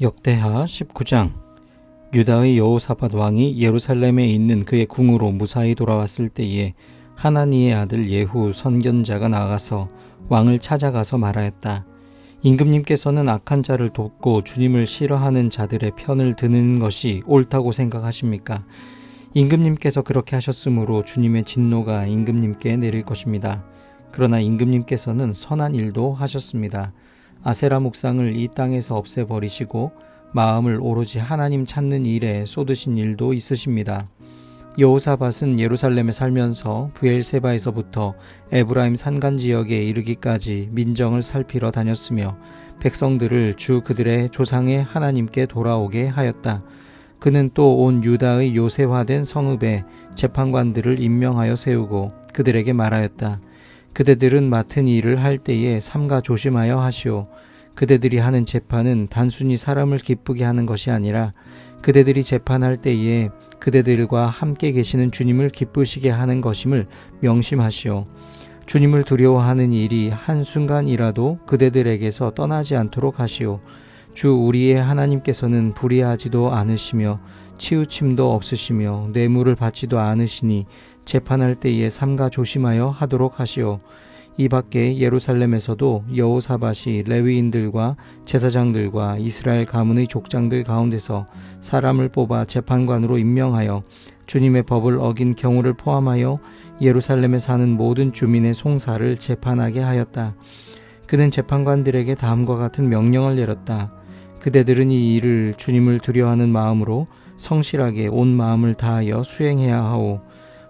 역대하 19장 유다의 여호사밧 왕이 예루살렘에 있는 그의 궁으로 무사히 돌아왔을 때에 하나니의 아들 예후 선견자가 나가서 왕을 찾아가서 말하였다. 임금님께서는 악한 자를 돕고 주님을 싫어하는 자들의 편을 드는 것이 옳다고 생각하십니까? 임금님께서 그렇게 하셨으므로 주님의 진노가 임금님께 내릴 것입니다. 그러나 임금님께서는 선한 일도 하셨습니다. 아세라 묵상을 이 땅에서 없애버리시고 마음을 오로지 하나님 찾는 일에 쏟으신 일도 있으십니다. 여호사밧은 예루살렘에 살면서 부엘세바에서부터 에브라임 산간 지역에 이르기까지 민정을 살피러 다녔으며 백성들을 주 그들의 조상의 하나님께 돌아오게 하였다. 그는 또 온 유다의 요새화된 성읍에 재판관들을 임명하여 세우고 그들에게 말하였다. 그대들은 맡은 일을 할 때에 삼가 조심하여 하시오. 그대들이 하는 재판은 단순히 사람을 기쁘게 하는 것이 아니라 그대들이 재판할 때에 그대들과 함께 계시는 주님을 기쁘시게 하는 것임을 명심하시오. 주님을 두려워하는 일이 한순간이라도 그대들에게서 떠나지 않도록 하시오. 주 우리의 하나님께서는 불의하지도 않으시며 치우침도 없으시며 뇌물을 받지도 않으시니 재판할 때에 삼가 조심하여 하도록 하시오. 이 밖에 예루살렘에서도 여호사밭이 레위인들과 제사장들과 이스라엘 가문의 족장들 가운데서 사람을 뽑아 재판관으로 임명하여 주님의 법을 어긴 경우를 포함하여 예루살렘에 사는 모든 주민의 송사를 재판하게 하였다. 그는 재판관들에게 다음과 같은 명령을 내렸다. 그대들은 이 일을 주님을 두려워하는 마음으로 성실하게 온 마음을 다하여 수행해야 하오.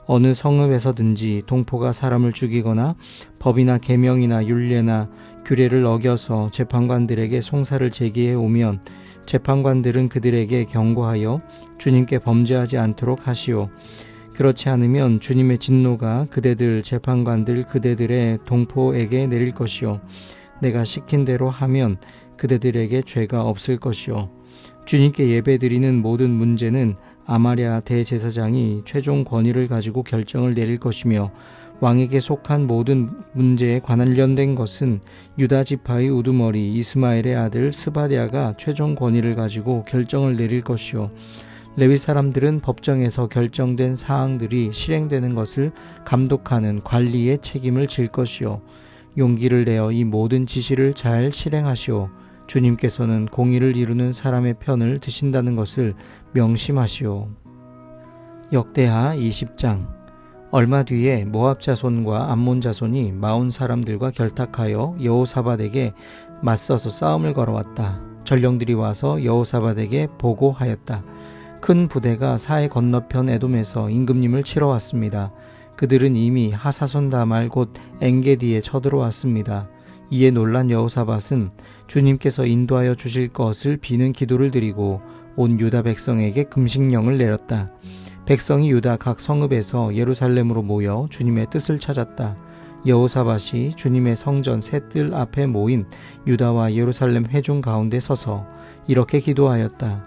어느 성읍에서든지 동포가 사람을 죽이거나 법이나 계명이나 율례나 규례를 어겨서 재판관들에게 송사를 제기해 오면 재판관들은 그들에게 경고하여 주님께 범죄하지 않도록 하시오. 그렇지 않으면 주님의 진노가 그대들 재판관들 그대들의 동포에게 내릴 것이요. 내가 시킨 대로 하면 그대들에게 죄가 없을 것이요. 주님께 예배드리는 모든 문제는 아마랴 대제사장이 최종 권위를 가지고 결정을 내릴 것이며 왕에게 속한 모든 문제에 관련된 것은 유다 지파의 우두머리 이스마엘의 아들 스바디아가 최종 권위를 가지고 결정을 내릴 것이요. 레위 사람들은 법정에서 결정된 사항들이 실행되는 것을 감독하는 관리의 책임을 질 것이요. 용기를 내어 이 모든 지시를 잘 실행하시오 주님께서는 공의를 이루는 사람의 편을 드신다는 것을 명심하시오. 역대하 20장 얼마 뒤에 모압 자손과 암몬 자손이 마온 사람들과 결탁하여 여호사밧에게 맞서서 싸움을 걸어왔다. 전령들이 와서 여호사밧에게 보고하였다. 큰 부대가 사해 건너편 에돔에서 임금님을 치러 왔습니다. 그들은 이미 하사손 다말 곧 엥게디에 쳐들어왔습니다. 이에 놀란 여호사밧은 주님께서 인도하여 주실 것을 비는 기도를 드리고 온 유다 백성에게 금식령을 내렸다. 백성이 유다 각 성읍에서 예루살렘으로 모여 주님의 뜻을 찾았다. 여호사밧이 주님의 성전 셋뜰 앞에 모인 유다와 예루살렘 회중 가운데 서서 이렇게 기도하였다.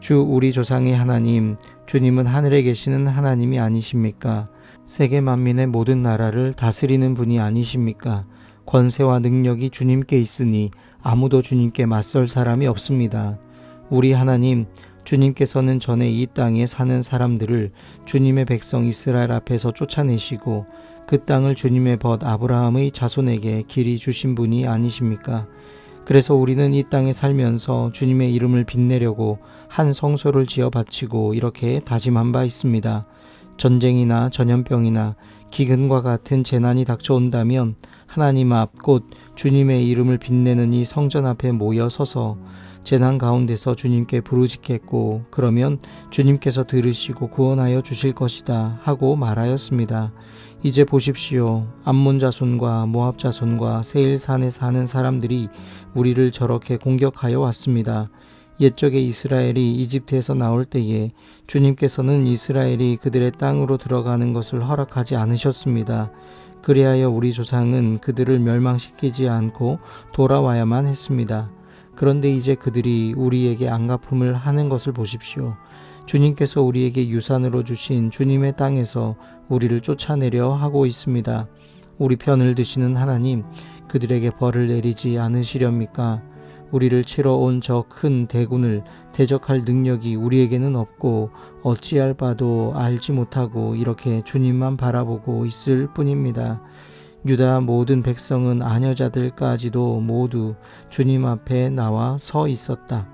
주 우리 조상의 하나님, 주님은 하늘에 계시는 하나님이 아니십니까? 세계 만민의 모든 나라를 다스리는 분이 아니십니까? 권세와 능력이 주님께 있으니 아무도 주님께 맞설 사람이 없습니다. 우리 하나님, 주님께서는 전에 이 땅에 사는 사람들을 주님의 백성 이스라엘 앞에서 쫓아내시고 그 땅을 주님의 벗 아브라함의 자손에게 길이 주신 분이 아니십니까? 그래서 우리는 이 땅에 살면서 주님의 이름을 빛내려고 한 성소를 지어 바치고 이렇게 다짐한 바 있습니다. 전쟁이나 전염병이나 기근과 같은 재난이 닥쳐온다면 하나님 앞 곧 주님의 이름을 빛내는 이 성전 앞에 모여 서서 재난 가운데서 주님께 부르짖겠고 그러면 주님께서 들으시고 구원하여 주실 것이다 하고 말하였습니다. 이제 보십시오. 암몬 자손과 모압 자손과 세일산에 사는 사람들이 우리를 저렇게 공격하여 왔습니다. 옛적에 이스라엘이 이집트에서 나올 때에 주님께서는 이스라엘이 그들의 땅으로 들어가는 것을 허락하지 않으셨습니다. 그리하여 우리 조상은 그들을 멸망시키지 않고 돌아와야만 했습니다. 그런데 이제 그들이 우리에게 안갚음을 하는 것을 보십시오. 주님께서 우리에게 유산으로 주신 주님의 땅에서 우리를 쫓아내려 하고 있습니다. 우리 편을 드시는 하나님, 그들에게 벌을 내리지 않으시렵니까? 우리를 치러 온 저 큰 대군을 대적할 능력이 우리에게는 없고 어찌할 바도 알지 못하고 이렇게 주님만 바라보고 있을 뿐입니다. 유다 모든 백성은 아녀자들까지도 모두 주님 앞에 나와 서 있었다.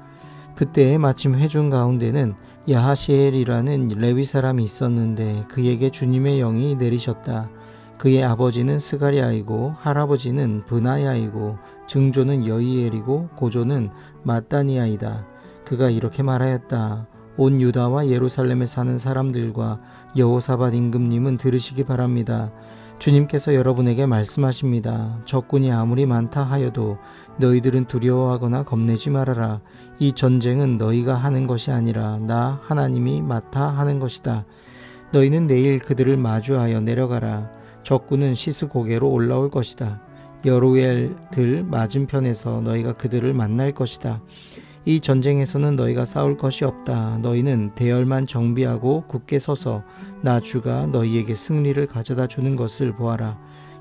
그때 마침 회중 가운데는 야하시엘이라는 레위 사람이 있었는데 그에게 주님의 영이 내리셨다. 그의 아버지는 스가리아이고 할아버지는 브나야이고 증조는 여이엘이고 고조는 마따니아이다. 그가 이렇게 말하였다. 온 유다와 예루살렘에 사는 사람들과 여호사밧 임금님은 들으시기 바랍니다. 주님께서 여러분에게 말씀하십니다. 적군이 아무리 많다 하여도 너희들은 두려워하거나 겁내지 말아라. 이 전쟁은 너희가 하는 것이 아니라 나 하나님이 맡아 하는 것이다. 너희는 내일 그들을 마주하여 내려가라. 적군은 시스 고개로 올라올 것이다. 여루엘들 맞은편에서 너희가 그들을 만날 것이다. 이 전쟁에서는 너희가 싸울 것이 없다. 너희는 대열만 정비하고 굳게 서서 나 주가 너희에게 승리를 가져다 주는 것을 보아라.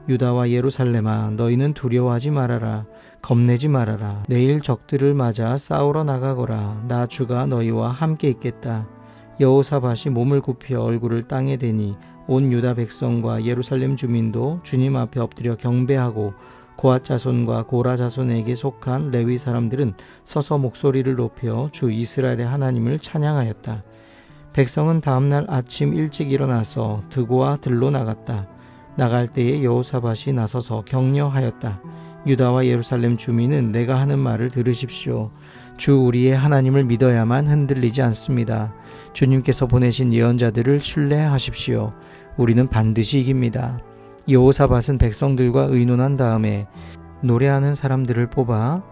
유다와 예루살렘아 너희는 두려워하지 말아라. 겁내지 말아라. 내일 적들을 맞아 싸우러 나가거라. 나 주가 너희와 함께 있겠다. 여호사밭이 몸을 굽혀 얼굴을 땅에 대니 온 유다 백성과 예루살렘 주민도 주님 앞에 엎드려 경배하고 고아 자손과 고라 자손에게 속한 레위 사람들은 서서 목소리를 높여 주 이스라엘의 하나님을 찬양하였다. 백성은 다음날 아침 일찍 일어나서 드고와 들로 나갔다. 나갈 때에 여호사밭이 나서서 격려하였다. 유다와 예루살렘 주민은 내가 하는 말을 들으십시오. 주 우리의 하나님을 믿어야만 흔들리지 않습니다. 주님께서 보내신 예언자들을 신뢰하십시오. 우리는 반드시 이깁니다. 여호사밧은 백성들과 의논한 다음에 노래하는 사람들을 뽑아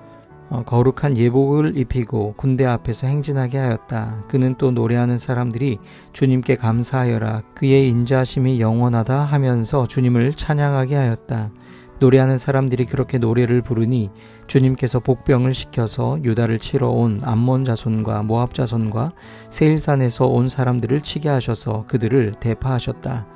어, 거룩한 예복을 입히고 군대 앞에서 행진하게 하였다. 그는 또 노래하는 사람들이 주님께 감사하여라. 그의 인자심이 영원하다 하면서 주님을 찬양하게 하였다. 노래하는 사람들이 그렇게 노래를 부르니 주님께서 복병을 시켜서 유다를 치러 온 암몬 자손과 모압 자손과 세일산에서 온 사람들을 치게 하셔서 그들을 대파하셨다.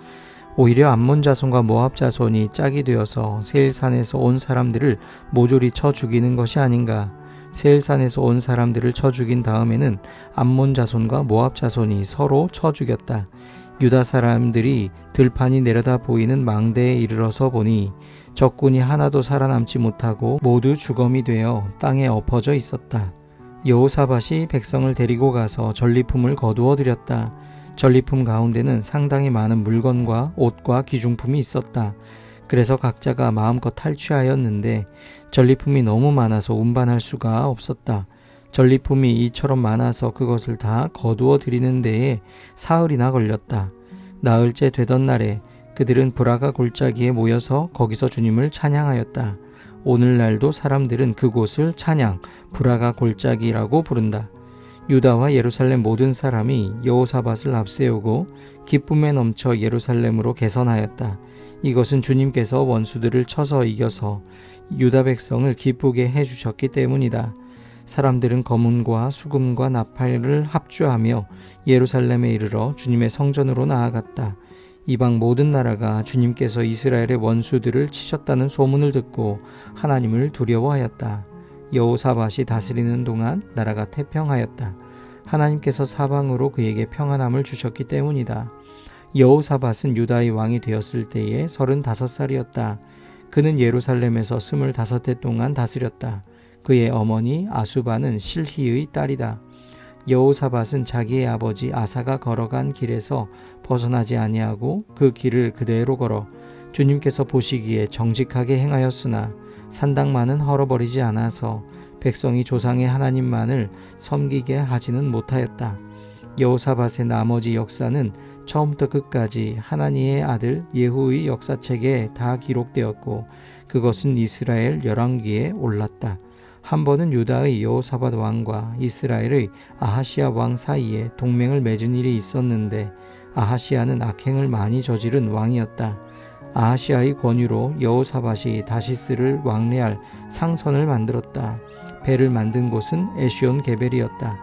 오히려 암몬 자손과 모압 자손이 짝이 되어서 세일산에서 온 사람들을 모조리 쳐 죽이는 것이 아닌가. 세일산에서 온 사람들을 쳐 죽인 다음에는 암몬 자손과 모압 자손이 서로 쳐 죽였다. 유다 사람들이 들판이 내려다 보이는 망대에 이르러서 보니 적군이 하나도 살아남지 못하고 모두 주검이 되어 땅에 엎어져 있었다. 여호사밭이 백성을 데리고 가서 전리품을 거두어 드렸다. 전리품 가운데는 상당히 많은 물건과 옷과 기중품이 있었다. 그래서 각자가 마음껏 탈취하였는데 전리품이 너무 많아서 운반할 수가 없었다. 전리품이 이처럼 많아서 그것을 다 거두어 드리는 데에 사흘이나 걸렸다. 나흘째 되던 날에 그들은 브라가 골짜기에 모여서 거기서 주님을 찬양하였다. 오늘날도 사람들은 그곳을 찬양, 브라가 골짜기라고 부른다. 유다와 예루살렘 모든 사람이 여호사밧을 앞세우고 기쁨에 넘쳐 예루살렘으로 개선하였다. 이것은 주님께서 원수들을 쳐서 이겨서 유다 백성을 기쁘게 해 주셨기 때문이다. 사람들은 검은과 수금과 나팔을 합주하며 예루살렘에 이르러 주님의 성전으로 나아갔다. 이방 모든 나라가 주님께서 이스라엘의 원수들을 치셨다는 소문을 듣고 하나님을 두려워하였다. 여호사밧이 다스리는 동안 나라가 태평하였다. 하나님께서 사방으로 그에게 평안함을 주셨기 때문이다. 여호사밧은 유다의 왕이 되었을 때에 35살이었다. 그는 예루살렘에서 25해 동안 다스렸다. 그의 어머니 아수바는 실히의 딸이다. 여호사밧은 자기의 아버지 아사가 걸어간 길에서 벗어나지 아니하고 그 길을 그대로 걸어 주님께서 보시기에 정직하게 행하였으나 산당만은 헐어버리지 않아서 백성이 조상의 하나님만을 섬기게 하지는 못하였다. 여호사밧의 나머지 역사는 처음부터 끝까지 하나님의 아들 예후의 역사책에 다 기록되었고 그것은 이스라엘 열왕기에 올랐다. 한 번은 유다의 여호사밧 왕과 이스라엘의 아하시아 왕 사이에 동맹을 맺은 일이 있었는데 아하시아는 악행을 많이 저지른 왕이었다. 아하시아의 권유로 여호사밧이 다시스를 왕래할 상선을 만들었다. 배를 만든 곳은 에시온 게벨이었다.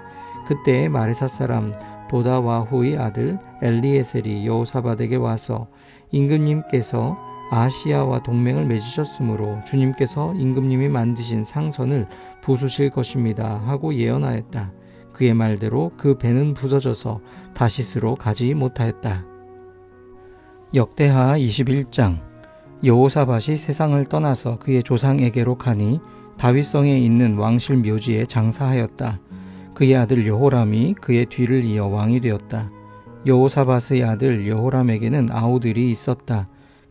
그때 마레사 사람 도다와후의 아들 엘리에셀이 여호사밧에게 와서 임금님께서 아시아와 동맹을 맺으셨으므로 주님께서 임금님이 만드신 상선을 부수실 것입니다 하고 예언하였다. 그의 말대로 그 배는 부서져서 다시스로 가지 못하였다. 역대하 21장 여호사밧이 세상을 떠나서 그의 조상에게로 가니 다윗성에 있는 왕실 묘지에 장사하였다. 그의 아들 여호람이 그의 뒤를 이어 왕이 되었다. 여호사밧의 아들 여호람에게는 아우들이 있었다.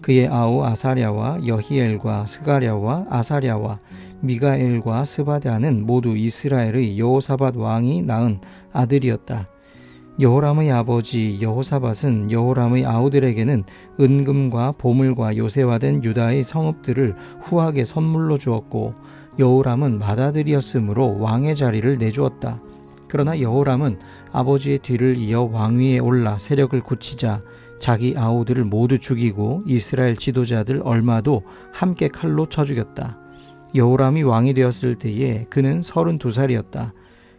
그의 아우 아사랴와 여히엘과 스가랴와 아사랴와 미가엘과 스바다는 모두 이스라엘의 여호사밧 왕이 낳은 아들이었다. 여호람의 아버지 여호사밧은 여호람의 아우들에게는 은금과 보물과 요새화된 유다의 성읍들을 후하게 선물로 주었고 여호람은 맏아들이었으므로 왕의 자리를 내주었다. 그러나 여호람은 아버지의 뒤를 이어 왕위에 올라 세력을 굳히자 자기 아우들을 모두 죽이고 이스라엘 지도자들 얼마도 함께 칼로 쳐 죽였다. 여호람이 왕이 되었을 때에 그는 32살이었다.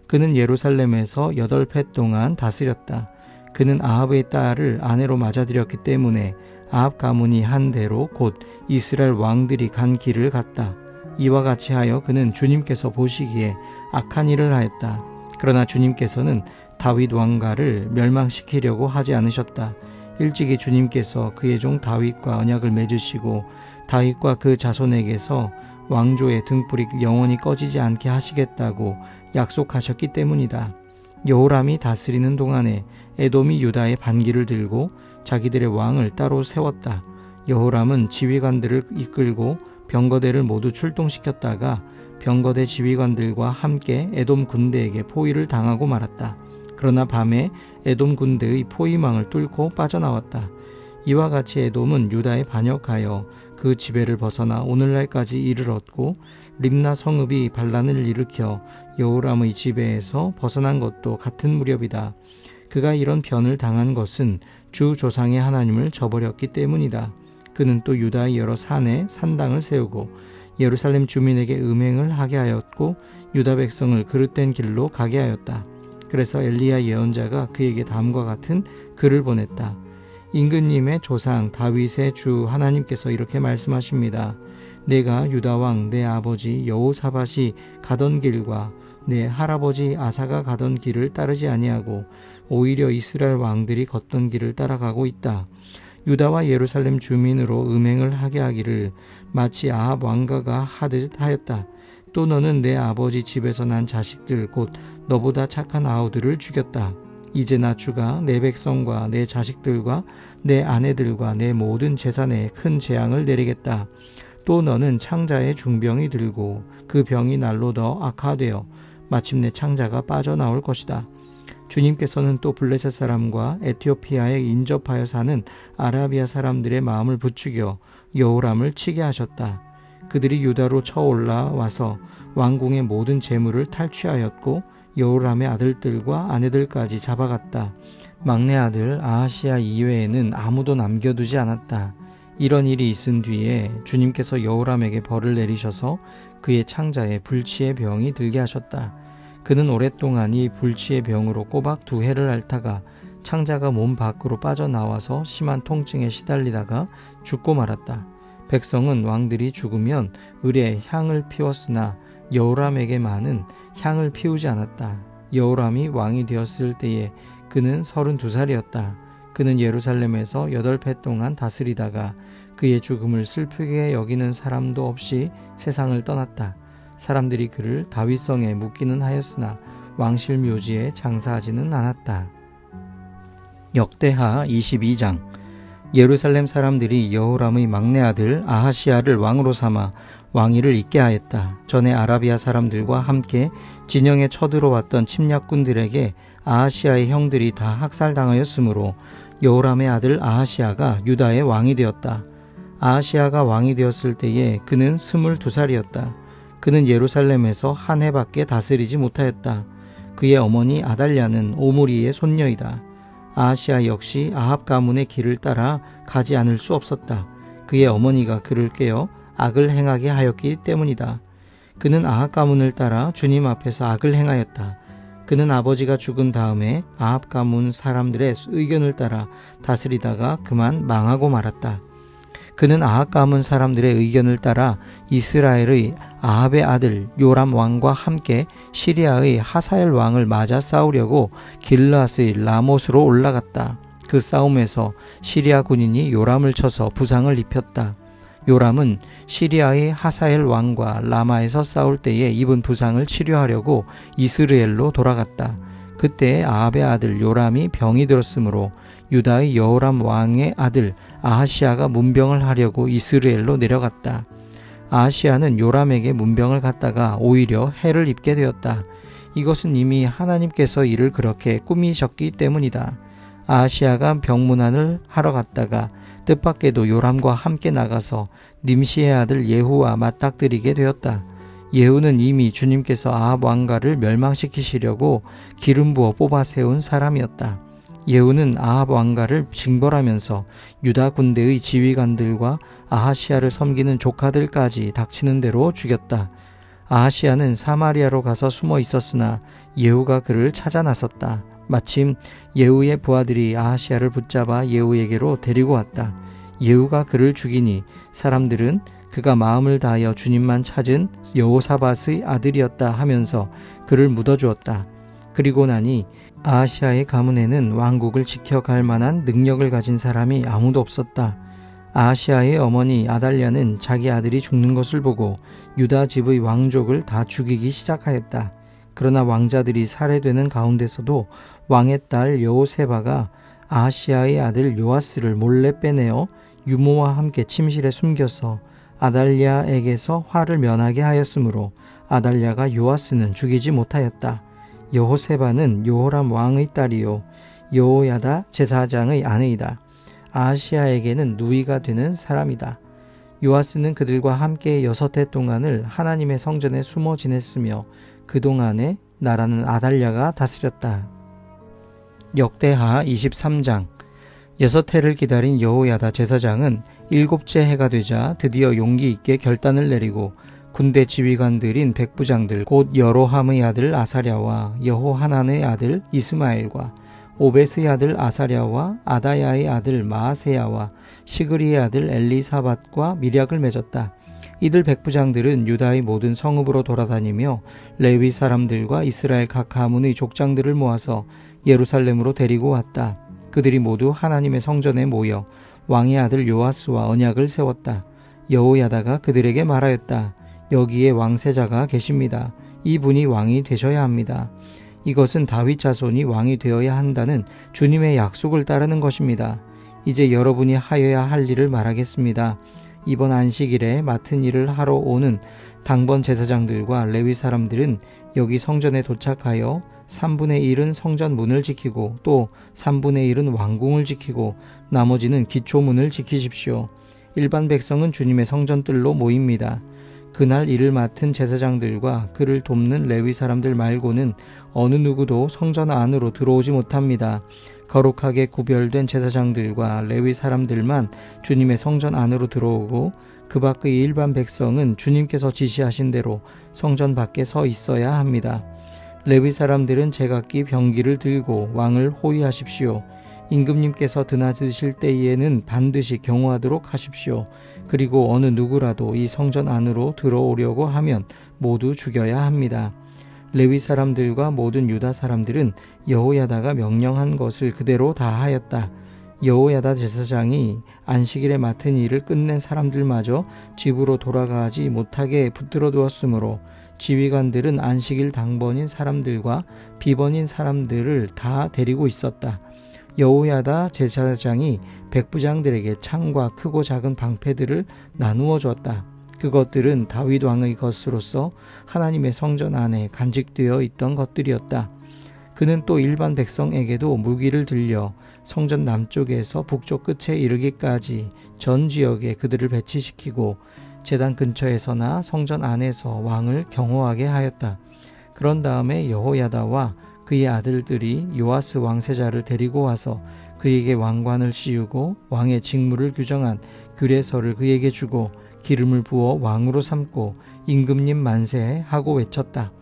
그는 예루살렘에서 여덟 해 동안 다스렸다. 그는 아합의 딸을 아내로 맞아들였기 때문에 아합 가문이 한 대로 곧 이스라엘 왕들이 간 길을 갔다. 이와 같이 하여 그는 주님께서 보시기에 악한 일을 하였다. 그러나 주님께서는 다윗 왕가를 멸망시키려고 하지 않으셨다. 일찍이 주님께서 그의 종 다윗과 언약을 맺으시고 다윗과 그 자손에게서 왕조의 등불이 영원히 꺼지지 않게 하시겠다고 약속하셨기 때문이다. 여호람이 다스리는 동안에 에돔이 유다의 반기를 들고 자기들의 왕을 따로 세웠다. 여호람은 지휘관들을 이끌고 병거대를 모두 출동시켰다가 병거대 지휘관들과 함께 에돔 군대에게 포위를 당하고 말았다. 그러나 밤에 에돔 군대의 포위망을 뚫고 빠져나왔다. 이와 같이 에돔은 유다에 반역하여 그 지배를 벗어나 오늘날까지 이르렀고 림나 성읍이 반란을 일으켜 여호람의 지배에서 벗어난 것도 같은 무렵이다. 그가 이런 변을 당한 것은 주 조상의 하나님을 저버렸기 때문이다. 그는 또 유다의 여러 산에 산당을 세우고 예루살렘 주민에게 음행을 하게 하였고 유다 백성을 그릇된 길로 가게 하였다. 그래서 엘리야 예언자가 그에게 다음과 같은 글을 보냈다. 임금님의 조상 다윗의 주 하나님께서 이렇게 말씀하십니다. 내가 유다 왕 내 아버지 여호사밧이 가던 길과 내 할아버지 아사가 가던 길을 따르지 아니하고 오히려 이스라엘 왕들이 걷던 길을 따라가고 있다. 유다와 예루살렘 주민으로 음행을 하게 하기를 마치 아합 왕가가 하듯 하였다. 또 너는 내 아버지 집에서 난 자식들 곧 너보다 착한 아우들을 죽였다. 이제 나 주가 내 백성과 내 자식들과 내 아내들과 내 모든 재산에 큰 재앙을 내리겠다. 또 너는 창자의 중병이 들고 그 병이 날로 더 악화되어 마침내 창자가 빠져나올 것이다. 주님께서는 또 블레셋 사람과 에티오피아에 인접하여 사는 아라비아 사람들의 마음을 부추겨 여호람을 치게 하셨다. 그들이 유다로 쳐올라 와서 왕궁의 모든 재물을 탈취하였고 여호람의 아들들과 아내들까지 잡아갔다. 막내 아들 아하시아 이외에는 아무도 남겨두지 않았다. 이런 일이 있은 뒤에 주님께서 여호람에게 벌을 내리셔서 그의 창자에 불치의 병이 들게 하셨다. 그는 오랫동안 이 불치의 병으로 꼬박 두 해를 앓다가 창자가 몸 밖으로 빠져나와서 심한 통증에 시달리다가 죽고 말았다. 백성은 왕들이 죽으면 을에 향을 피웠으나 여호람에게만은 향을 피우지 않았다. 여호람이 왕이 되었을 때에 그는 서른두 살이었다. 그는 예루살렘에서 여덟 해 동안 다스리다가 그의 죽음을 슬프게 여기는 사람도 없이 세상을 떠났다. 사람들이 그를 다윗성에 묻기는 하였으나 왕실 묘지에 장사하지는 않았다. 역대하 22장 예루살렘 사람들이 여호람의 막내 아들 아하시아를 왕으로 삼아 왕위를 잇게 하였다. 전에 아라비아 사람들과 함께 진영에 쳐들어왔던 침략군들에게 아하시아의 형들이 다 학살당하였으므로 여호람의 아들 아하시아가 유다의 왕이 되었다. 아하시아가 왕이 되었을 때에 그는 스물두 살이었다. 그는 예루살렘에서 한 해밖에 다스리지 못하였다. 그의 어머니 아달랴는 오므리의 손녀이다. 아하시아 역시 아합 가문의 길을 따라 가지 않을 수 없었다. 그의 어머니가 그를 깨어 악을 행하게 하였기 때문이다. 그는 아합 가문을 따라 주님 앞에서 악을 행하였다. 그는 아버지가 죽은 다음에 아합 가문 사람들의 의견을 따라 다스리다가 그만 망하고 말았다. 그는 아합 가문 사람들의 의견을 따라 이스라엘의 아합의 아들 요람 왕과 함께 시리아의 하사엘 왕을 맞아 싸우려고 길라스의 라못으로 올라갔다. 그 싸움에서 시리아 군인이 요람을 쳐서 부상을 입혔다. 요람은 시리아의 하사엘 왕과 라마에서 싸울 때에 입은 부상을 치료하려고 이스라엘로 돌아갔다. 그때 아합의 아들 요람이 병이 들었으므로 유다의 여호람 왕의 아들 아하시아가 문병을 하려고 이스라엘로 내려갔다. 아하시아는 요람에게 문병을 갖다가 오히려 해를 입게 되었다. 이것은 이미 하나님께서 이를 그렇게 꾸미셨기 때문이다. 아하시아가 병문안을 하러 갔다가 뜻밖에도 요람과 함께 나가서 님시의 아들 예후와 맞닥뜨리게 되었다. 예후는 이미 주님께서 아합 왕가를 멸망시키시려고 기름 부어 뽑아 세운 사람이었다. 예후는 아합 왕가를 징벌하면서 유다 군대의 지휘관들과 아하시아를 섬기는 조카들까지 닥치는 대로 죽였다. 아하시아는 사마리아로 가서 숨어 있었으나 예후가 그를 찾아 나섰다. 마침 예후의 부하들이 아하시아를 붙잡아 예후에게로 데리고 왔다. 예후가 그를 죽이니 사람들은 그가 마음을 다하여 주님만 찾은 여호사밧의 아들이었다 하면서 그를 묻어주었다. 그리고 나니 아시아의 가문에는 왕국을 지켜갈 만한 능력을 가진 사람이 아무도 없었다. 아시아의 어머니 아달랴는 자기 아들이 죽는 것을 보고 유다 집의 왕족을 다 죽이기 시작하였다. 그러나 왕자들이 살해되는 가운데서도 왕의 딸 여호세바가 아시아의 아들 요아스를 몰래 빼내어 유모와 함께 침실에 숨겨서 아달랴에게서 화를 면하게 하였으므로 아달랴가 요아스는 죽이지 못하였다. 여호세바는 요호람 왕의 딸이요 여호야다 제사장의 아내이다. 아시아에게는 누이가 되는 사람이다. 요아스는 그들과 함께 여섯 해 동안을 하나님의 성전에 숨어 지냈으며 그 동안에 나라는 아달랴가 다스렸다. 역대하 23장 여섯 해를 기다린 여호야다 제사장은 일곱째 해가 되자 드디어 용기 있게 결단을 내리고 군대 지휘관들인 백부장들 곧 여로함의 아들 아사랴와 여호하난의 아들 이스마엘과 오베스의 아들 아사랴와 아다야의 아들 마아세야와 시그리의 아들 엘리사밧과 미략을 맺었다. 이들 백부장들은 유다의 모든 성읍으로 돌아다니며 레위 사람들과 이스라엘 각 가문의 족장들을 모아서 예루살렘으로 데리고 왔다. 그들이 모두 하나님의 성전에 모여 왕의 아들 요아스와 언약을 세웠다. 여호야다가 그들에게 말하였다. 여기에 왕세자가 계십니다. 이분이 왕이 되셔야 합니다. 이것은 다윗 자손이 왕이 되어야 한다는 주님의 약속을 따르는 것입니다. 이제 여러분이 하여야 할 일을 말하겠습니다. 이번 안식일에 맡은 일을 하러 오는 당번 제사장들과 레위 사람들은 여기 성전에 도착하여 3분의 1은 성전 문을 지키고 또 3분의 1은 왕궁을 지키고 나머지는 기초문을 지키십시오. 일반 백성은 주님의 성전뜰로 모입니다. 그날 일을 맡은 제사장들과 그를 돕는 레위 사람들 말고는 어느 누구도 성전 안으로 들어오지 못합니다. 거룩하게 구별된 제사장들과 레위 사람들만 주님의 성전 안으로 들어오고 그 밖의 일반 백성은 주님께서 지시하신 대로 성전 밖에 서 있어야 합니다. 레위 사람들은 제각기 병기를 들고 왕을 호위하십시오. 임금님께서 드나드실 때에는 반드시 경호하도록 하십시오. 그리고 어느 누구라도 이 성전 안으로 들어오려고 하면 모두 죽여야 합니다. 레위 사람들과 모든 유다 사람들은 여호야다가 명령한 것을 그대로 다 하였다. 여호야다 제사장이 안식일에 맡은 일을 끝낸 사람들마저 집으로 돌아가지 못하게 붙들어 두었으므로 지휘관들은 안식일 당번인 사람들과 비번인 사람들을 다 데리고 있었다. 여호야다 제사장이 백부장들에게 창과 크고 작은 방패들을 나누어 줬다. 그것들은 다윗 왕의 것으로서 하나님의 성전 안에 간직되어 있던 것들이었다. 그는 또 일반 백성에게도 무기를 들려 성전 남쪽에서 북쪽 끝에 이르기까지 전 지역에 그들을 배치시키고 재단 근처에서나 성전 안에서 왕을 경호하게 하였다. 그런 다음에 여호야다와 그의 아들들이 요아스 왕세자를 데리고 와서 그에게 왕관을 씌우고 왕의 직무를 규정한 규례서를 그에게 주고 기름을 부어 왕으로 삼고 임금님 만세 하고 외쳤다.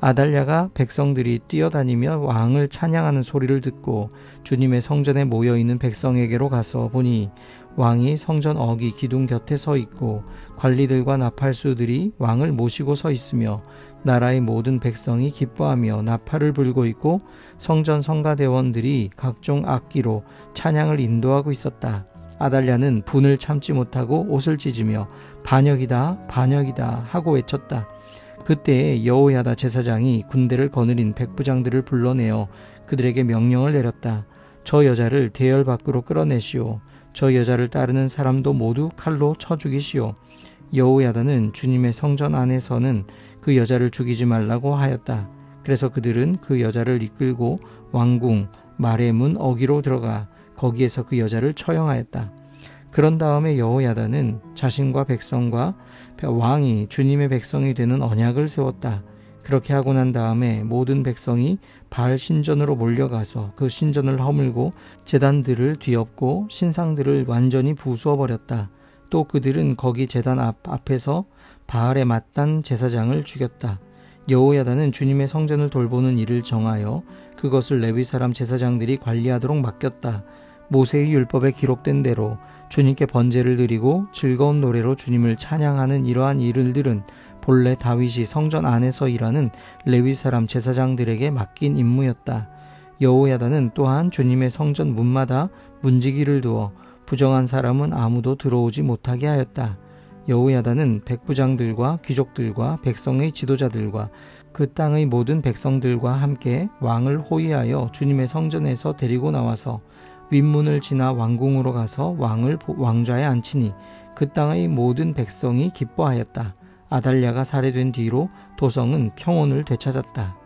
아달랴가 백성들이 뛰어다니며 왕을 찬양하는 소리를 듣고 주님의 성전에 모여 있는 백성에게로 가서 보니 왕이 성전 어기 기둥 곁에 서 있고 관리들과 나팔수들이 왕을 모시고 서 있으며 나라의 모든 백성이 기뻐하며 나팔을 불고 있고 성전 성가대원들이 각종 악기로 찬양을 인도하고 있었다. 아달랴는 분을 참지 못하고 옷을 찢으며 반역이다 반역이다 하고 외쳤다. 그때 여호야다 제사장이 군대를 거느린 백부장들을 불러내어 그들에게 명령을 내렸다. 저 여자를 대열 밖으로 끌어내시오. 저 여자를 따르는 사람도 모두 칼로 쳐 죽이시오. 여호야다는 주님의 성전 안에서는 그 여자를 죽이지 말라고 하였다. 그래서 그들은 그 여자를 이끌고 왕궁 말의 문 어기로 들어가 거기에서 그 여자를 처형하였다. 그런 다음에 여호야다는 자신과 백성과 왕이 주님의 백성이 되는 언약을 세웠다. 그렇게 하고 난 다음에 모든 백성이 바알 신전으로 몰려가서 그 신전을 허물고 제단들을 뒤엎고 신상들을 완전히 부수어 버렸다. 또 그들은 거기 제단 앞 앞에서 바알의 맞단 제사장을 죽였다. 여호야다는 주님의 성전을 돌보는 일을 정하여 그것을 레위 사람 제사장들이 관리하도록 맡겼다. 모세의 율법에 기록된 대로 주님께 번제를 드리고 즐거운 노래로 주님을 찬양하는 이러한 일들은 본래 다윗이 성전 안에서 일하는 레위 사람 제사장들에게 맡긴 임무였다. 여호야다는 또한 주님의 성전 문마다 문지기를 두어 부정한 사람은 아무도 들어오지 못하게 하였다. 여호야다는 백부장들과 귀족들과 백성의 지도자들과 그 땅의 모든 백성들과 함께 왕을 호위하여 주님의 성전에서 데리고 나와서 윗문을 지나 왕궁으로 가서 왕을 왕좌에 앉히니 그 땅의 모든 백성이 기뻐하였다. 아달랴가 살해된 뒤로 도성은 평온을 되찾았다.